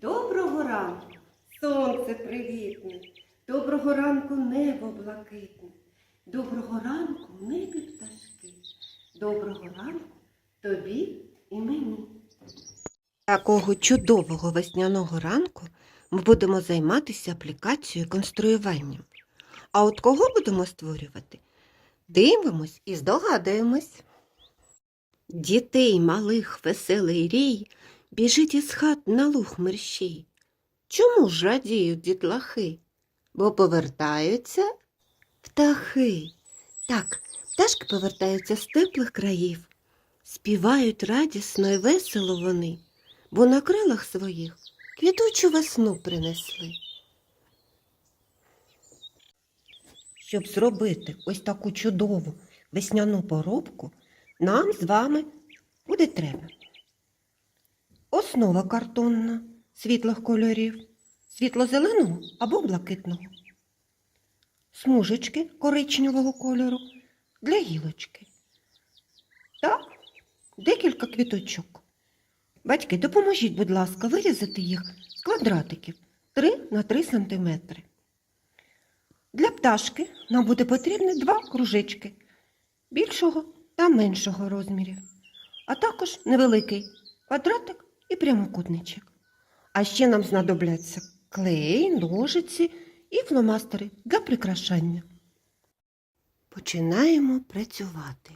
Доброго ранку, сонце привітне, доброго ранку небо блакитне, доброго ранку небі пташки, доброго ранку тобі і мені. Такого чудового весняного ранку ми будемо займатися аплікацією конструюванням. А от кого будемо створювати? Дивимось і здогадуємось. Дітей малих веселий рій біжить із хат на луг мерщій. Чому ж радіють дітлахи? Бо повертаються птахи. Так, пташки повертаються з теплих країв. Співають радісно і весело вони, бо на крилах своїх квітучу весну принесли. Щоб зробити ось таку чудову весняну поробку, нам з вами буде треба основа картонна світлих кольорів, світло-зеленого або блакитного, смужечки коричневого кольору для гілочки та декілька квіточок. Батьки, допоможіть, будь ласка, вирізати їх з квадратиків 3 на 3 см. Для пташки нам буде потрібні два кружечки більшого та меншого розмірів, а також невеликий квадратик і прямокутничок. А ще нам знадобляться клей, ножиці і фломастери для прикрашання. Починаємо працювати.